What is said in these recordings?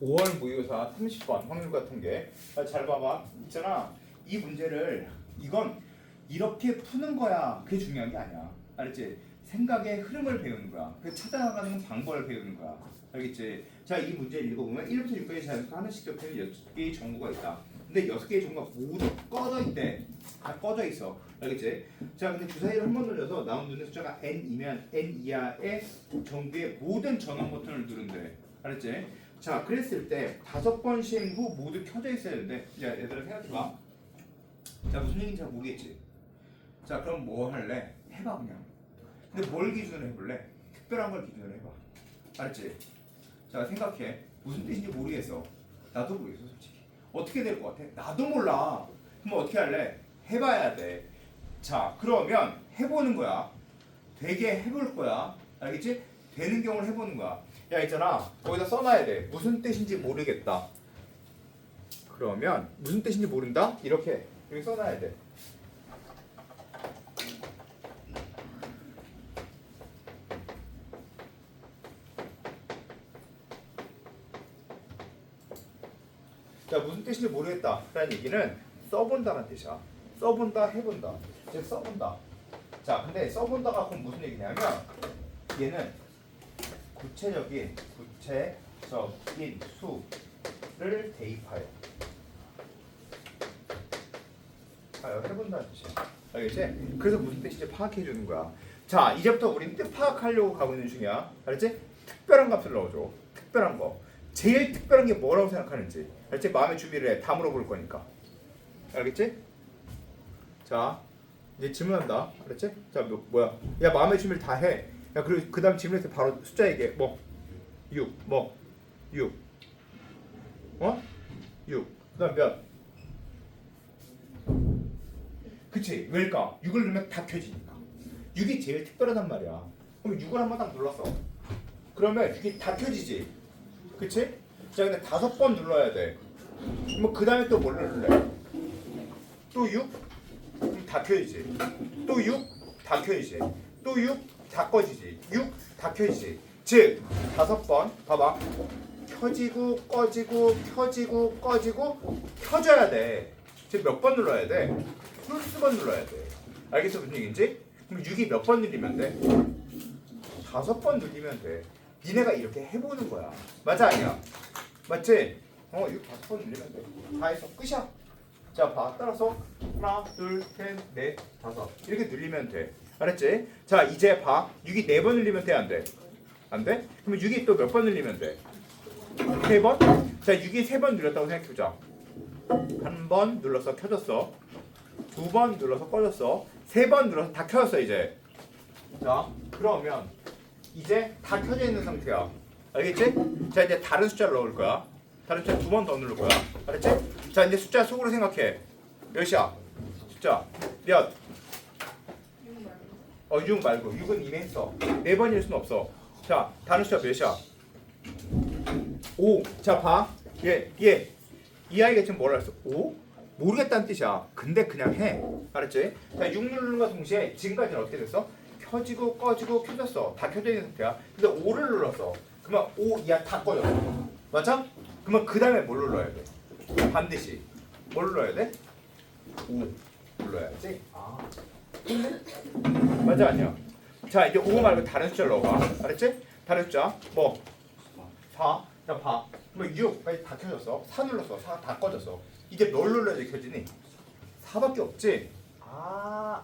5월 모의고사 30번 확률 같은 게. 아, 잘 봐봐. 있잖아. 이 문제를 이건 이렇게 푸는 거야. 그게 중요한 게 아니야. 알았지? 생각의 흐름을 배우는 거야. 그 찾아나가는 방법을 배우는 거야. 알겠지? 자, 이 문제 읽어보면 1부터 6까지 자연수 하나씩 겹치는 6개의 정보가 있다. 근데 6개의 정보가 모두 꺼져 있대. 다 꺼져 있어. 알겠지? 자, 근데 주사위를 한 번 눌려서 나온 눈의 숫자가 n이면 n 이하의 정보의 모든 전원 버튼을 누른대. 알았지? 자, 그랬을 때 다섯 번 시행 후 모두 켜져 있어야 되는데, 야, 얘들아 생각해봐. 자, 무슨 얘기인지 잘 모르겠지? 자, 그럼 뭐 할래? 해봐 그냥. 근데 뭘 기준으로 해볼래? 특별한 걸 기준으로 해봐. 알았지? 자, 생각해. 무슨 뜻인지 모르겠어. 나도 모르겠어, 솔직히. 어떻게 될 것 같아? 나도 몰라. 그럼 어떻게 할래? 해봐야 돼. 자, 그러면 해보는 거야. 되게 해볼 거야. 알겠지? 되는 경우를 해보는 거야. 야, 있잖아. 거기다 써놔야 돼. 무슨 뜻인지 모르겠다. 그러면 무슨 뜻인지 모른다? 이렇게 여기 써놔야 돼. 자 무슨 뜻인지 모르겠다라는 얘기는 써본다는 뜻이야. 써본다, 해본다. 즉 써본다. 자 근데 써본다가 그럼 무슨 얘기냐면 얘는 구체적인 구체적인 수를 대입하여 하여 해본다는 뜻이야. 알겠지? 그래서 무슨 뜻인지 파악해 주는 거야. 자 이제부터 우리는 뜻 파악하려고 가고 있는 중이야. 알았지? 특별한 값을 넣어줘. 특별한 거. 제일 특별한 게 뭐라고 생각하는지. 알겠지? 마음의 준비를 해. 다 물어볼 거니까. 알겠지? 자, 이제 질문한다. 알았지? 자, 뭐, 뭐야? 야, 마음의 준비를 다 해. 야, 그리고 그 다음 질문에서 바로 숫자 얘기해. 뭐? 6. 뭐? 6. 어? 6. 그 다음 몇? 그치? 왜일까? 6을 누르면 다 켜지니까. 6이 제일 특별하단 말이야. 그럼 6을 한 번 딱 눌렀어. 그러면 6이 다 켜지지. 그치? 자, 근데 다섯 번 눌러야 돼. 뭐, 그 다음에 또 뭘 눌러야 또 6? 그럼 다 켜지지. 또 6? 다 켜지지. 또 6? 다 꺼지지. 6? 다 켜지지. 즉, 다섯 번, 봐봐. 켜지고, 꺼지고, 켜지고, 꺼지고, 켜져야 돼. 즉, 몇 번 눌러야 돼? 플러스 번 눌러야 돼. 알겠어? 무슨 얘기인지? 그럼 6이 몇 번 눌리면 돼? 다섯 번 눌리면 돼. 니네가 이렇게 해보는 거야. 맞아 아니야? 맞지? 어 이거 다섯 번 눌리면 돼. 다 해서 끝이야. 자 봐. 따라서 하나, 둘, 셋, 넷, 다섯 이렇게 눌리면 돼. 알았지? 자 이제 봐. 6이 네번 눌리면 돼 안 돼? 안 돼? 그러면 6이 또 몇번 눌리면 돼? 세 번? 자 6이 세번 눌렸다고 생각해보자. 한 번 눌러서 켜졌어. 두 번 눌러서 꺼졌어. 세 번 눌러서 다 켜졌어 이제. 자 그러면 이제 다 켜져 있는 상태야. 알겠지? 자 이제 다른 숫자를 넣을 거야. 다른 숫자 두 번 더 누를 거야. 알았지? 자 이제 숫자 속으로 생각해. 몇이야? 숫자 몇? 어, 6 말고 6은 이미 했어. 네 번일 수는 없어. 자, 다른 숫자 몇이야? 5. 자, 봐. 얘, 얘. 이 아이가 지금 뭐라 했어? 5? 모르겠다는 뜻이야. 근데 그냥 해. 알았지? 자, 6 누르는 거 동시에 지금까지는 어떻게 됐어? 켜지고 꺼지고 켜졌어. 다 켜져 있는 상태야. 근데 5를 눌렀어. 그러면 5 이하 다 꺼졌어. 맞아? 그러면 그 다음에 뭘 눌러야 돼? 반드시. 뭘 눌러야 돼? 5 눌러야지. 아. 맞아 아니야? 자 이제 5 말고 다른 숫자를 넣어봐. 알았지? 다른 숫자 뭐? 4. 자 봐. 뭐 6. 빨리 다 켜졌어. 4 눌렀어. 4 다 꺼졌어. 이제 뭘 눌러야지 켜지니? 4밖에 없지? 아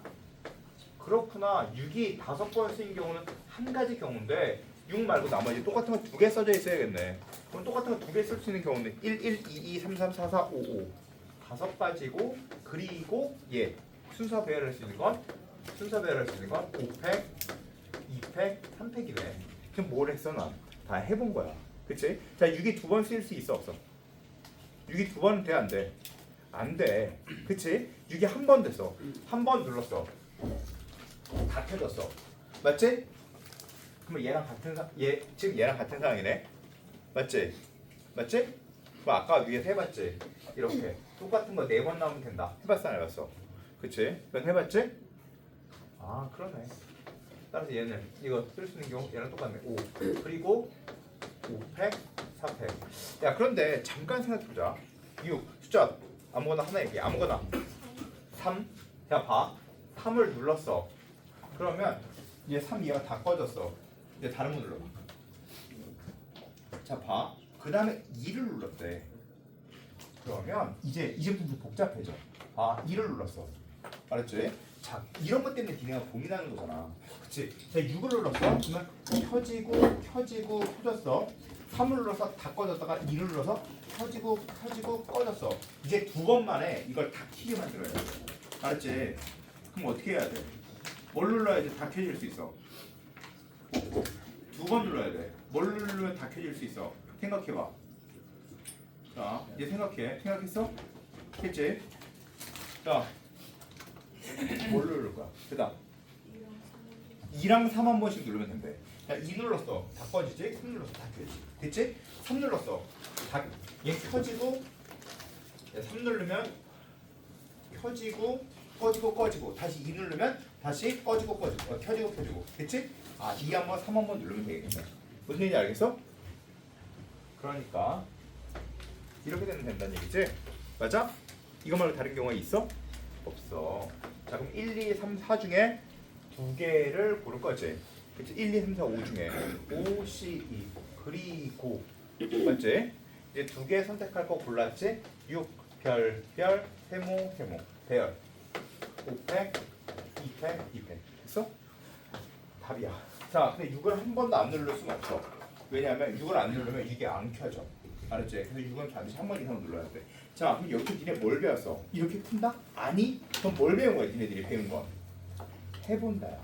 그렇구나. 6이 다섯 번 쓰인 경우는 한 가지 경우인데 6 말고 나머지 똑같은 거두개 써져 있어야겠네. 그럼 똑같은 거두개 쓸 수 있는 경우는 1, 1, 2, 2, 3, 3, 4, 4, 5, 5. 다섯 가지고 그리고 얘 순서 배열할 수 있는 건 순서 배열할 수 있는 건 5팩, 2팩, 3팩이네. 지금 뭘 했어 난? 다 해본 거야. 그치? 자 6이 두 번 쓸 수 있어 없어? 6이 두 번은 돼안 돼? 안 돼. 그치? 6이 한 번 됐어. 한 번 눌렀어. 다 켜졌어. 맞지? 그러면 얘랑 같은 사, 얘 지금 얘랑 같은 상황이네. 맞지? 맞지? 뭐 아까 위에서 해봤지? 이렇게 똑같은 거 네 번 나오면 된다. 해봤어 안 해봤어? 그치? 그건 해봤지? 아 그러네. 따라서 얘는 이거 쓸 수 있는 경우 얘랑 똑같네. 5 그리고 5팩, 4패. 야 그런데 잠깐 생각해보자. 6 숫자 아무거나 하나 얘기해. 아무거나 3. 자 봐. 3을 눌렀어. 그러면 이제 3 2가 다 꺼졌어. 이제 다른 거 눌러봐. 자 봐. 그 다음에 2를 눌렀대. 그러면 이제 이제부터 좀 복잡해져. 아 2를 눌렀어. 알았지? 자 이런 것 때문에 니네가 고민하는 거잖아. 그치? 자 6을 눌렀어. 그러면 켜지고 켜지고 켜졌어. 3을 눌러서 다 꺼졌다가 2를 눌러서 켜지고 켜지고 꺼졌어. 이제 두 번 만에 이걸 다 켜게 만들어야 돼. 알았지? 그럼 어떻게 해야 돼? 뭘 눌러야지 다 켜질 수 있어? 두 번 눌러야 돼. 뭘 누르면 다 켜질 수 있어? 생각해봐. 자, 이제 생각해. 생각했어? 했지? 자, 뭘 누를 거야? 그다음 2랑 3 한 번씩 누르면 된대. 자, 2 눌렀어. 다 꺼지지? 3 눌렀어. 다 켜지. 됐지? 3 눌렀어. 다, 얘 켜지고, 3 누르면 켜지고, 꺼지고, 꺼지고. 다시 2 누르면 다시 꺼지고, 꺼지고. 어, 켜지고, 켜지고. 됐지? 아, 2 한 번, 3 한번 누르면 되겠네. 무슨 얘기인지 알겠어? 그러니까 이렇게 되면 된다는 얘기지? 맞아? 이거 말고 다른 경우가 있어? 없어. 자, 그럼 1, 2, 3, 4 중에 두 개를 고를 거지. 그치? 1, 2, 3, 4, 5 중에 5, C, 2 그리고 맞지? 이제 두 개 선택할 거 골랐지? 6, 별, 별, 세모, 세모, 배열 5패, 2패, 2패 됐어? 답이야. 자, 근데 6을 한 번도 안 누를 수는 없어. 왜냐하면 6을 안 누르면 이게 안 켜져. 알았지? 그래서 6은 반드시 한 번 이상 눌러야 돼. 자, 그럼 여기 니네 뭘 배웠어? 이렇게 푼다? 아니? 그럼 뭘 배운 거야, 니네들이 배운 건? 해본다야.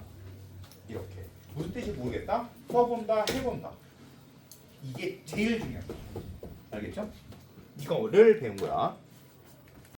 이렇게. 무슨 뜻인지 모르겠다? 써본다, 해본다. 이게 제일 중요한 거야. 알겠죠? 이거를 배운 거야.